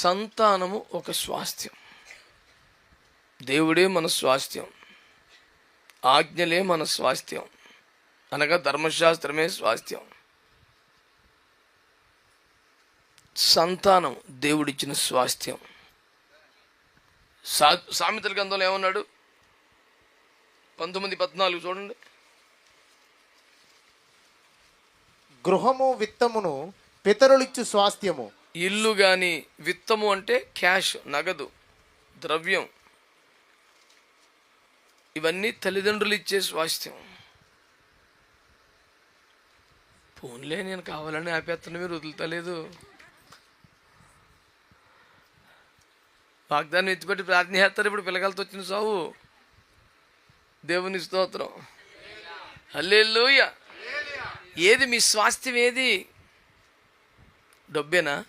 సంతానము ఒక స్వాస్థ్యం. దేవుడే మన స్వాస్థ్యం. ఆజ్ఞలే మన స్వాస్థ్యం. అనగా ధర్మశాస్త్రమే స్వాస్థ్యం. సంతానం దేవుడిచ్చిన స్వాస్థ్యం. సా సామెతల గ్రంథంలో ఏమన్నాడు? పంతొమ్మిది పద్నాలుగు చూడండి. గృహము విత్తమును పితరులిచ్చు స్వాస్థ్యము. ఇల్లు కానీ విత్తము అంటే క్యాష్ నగదు ద్రవ్యం. ఇవన్నీ తల్లిదండ్రులు ఇచ్చే స్వాస్థ్యం. ఫోన్లే నేను కావాలని ఆపేస్తున్న మీరు వదులుతలేదు. వాగ్దానం ఎత్తిపెట్టి ప్రార్థన చేస్తారు ఇప్పుడు పిల్లగాలతో వచ్చిన సావు. దేవుని స్తోత్రం. హల్లెలూయా. ఏది మీ స్వాస్థ్యం ఏది? డబ్బేనా?